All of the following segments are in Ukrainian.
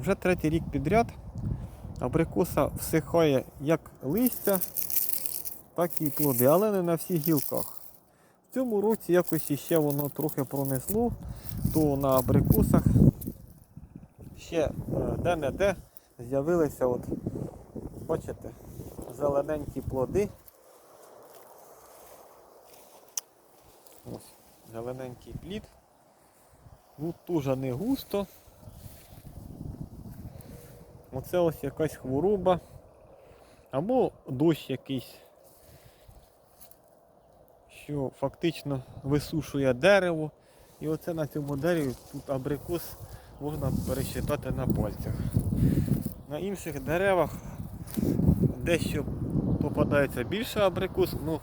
Вже третій рік підряд абрикоса всихає як листя, так і плоди, але не на всіх гілках. В цьому році якось іще воно трохи пронесло, то на абрикосах ще е, де-не-де з'явилися, от, бачите, зелененькі плоди. Ось, зелененький плід. Тут дуже не густо. Оце ось якась хвороба. Або дощ якийсь, що фактично висушує дерево. І оце на цьому дереві тут абрикос можна пересчитати на пальцях. На інших деревах дещо попадається більше абрикос. Ну,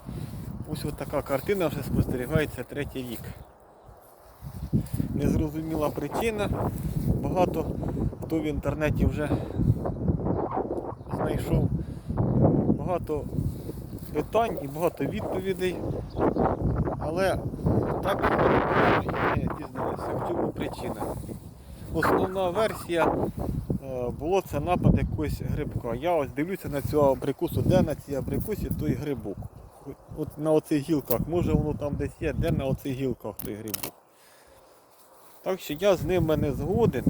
ось така картина вже спостерігається третій рік. Незрозуміла причина. Багато хто в інтернеті вже знайшов багато питань і багато відповідей. Але так і не дізналися, в чому причина. Основна версія е, було це напад якогось грибка. Я ось дивлюся на цю абрикосу, де на цій абрикосі той грибок. От на оцих гілках, може воно там десь є, де на оцих гілках той грибок. Так що я з ними не згоден.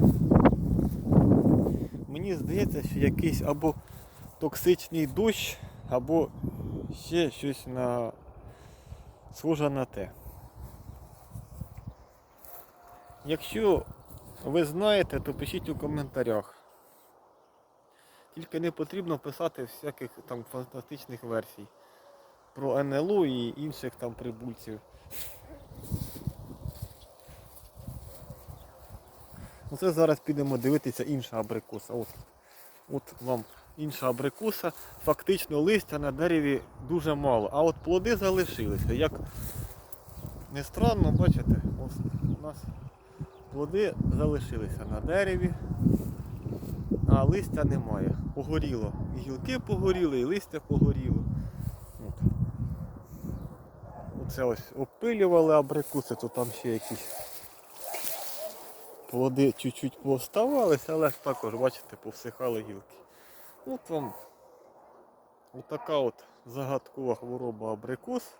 Мені здається, що якийсь або токсичний дощ, або ще щось на схоже на те. Якщо ви знаєте, то пишіть у коментарях. Тільки не потрібно писати всяких там фантастичних версій про НЛО і інших там прибульців. Оце зараз підемо дивитися інша абрикоса. От, от вам інша абрикоса. Фактично листя на дереві дуже мало, а от плоди залишилися. Як не странно, бачите, ось у нас плоди залишилися на дереві, а листя немає. Погоріло. І гілки погоріли, і листя погоріло. Оце ось обпилювали абрикоси, то там ще якісь плоди чуть-чуть пооставалися, але також, бачите, повсихали гілки. От вам отака от загадкова хвороба абрикос.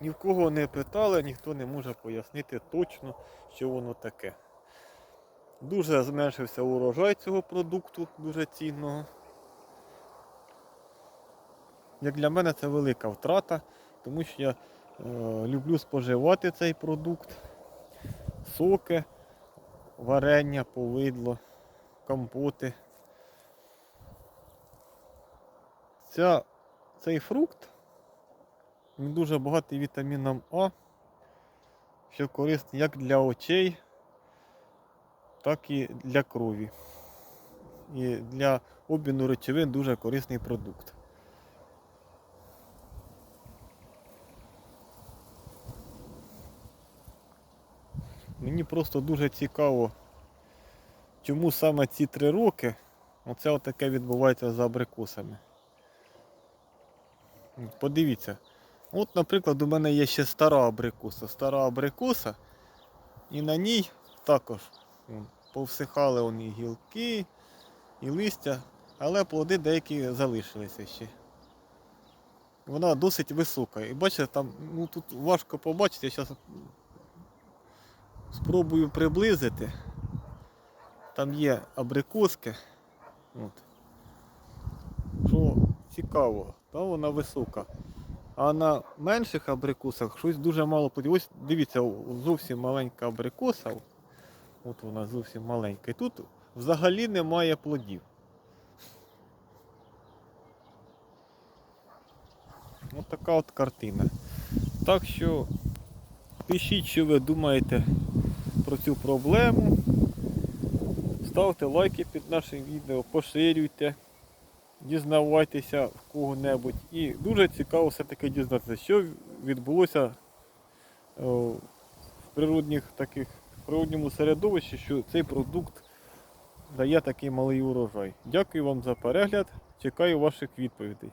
Ні в кого не питали, ніхто не може пояснити точно, що воно таке. Дуже зменшився урожай цього продукту, дуже цінного. Як для мене це велика втрата, тому що я е, люблю споживати цей продукт соки, варення, повидло, компоти. Ця, цей фрукт він дуже багатий вітаміном А, що корисний як для очей, так і для крові. І для обміну речовин дуже корисний продукт. Мені просто дуже цікаво, чому саме ці три роки оце отаке відбувається з абрикосами. Подивіться. От, наприклад, у мене є ще стара абрикоса. Стара абрикоса, і на ній також повсихали вони гілки і листя, але плоди деякі залишилися ще. Вона досить висока. І бачите, там ну, тут важко побачити, я зараз Спробую приблизити. Там є абрикоски. От. Що цікаво, та вона висока. А на менших абрикосах щось дуже мало плодів. Ось дивіться, зовсім маленька абрикоса. От вона зовсім маленька. І тут взагалі немає плодів. Ось така от картина. Так що пишіть, що ви думаєте про цю проблему. Ставте лайки під нашим відео, поширюйте, дізнавайтеся в кого-небудь. І дуже цікаво все-таки дізнатися, що відбулося о, в природних таких, в природньому середовищі, що цей продукт дає такий малий урожай. Дякую вам за перегляд, чекаю ваших відповідей.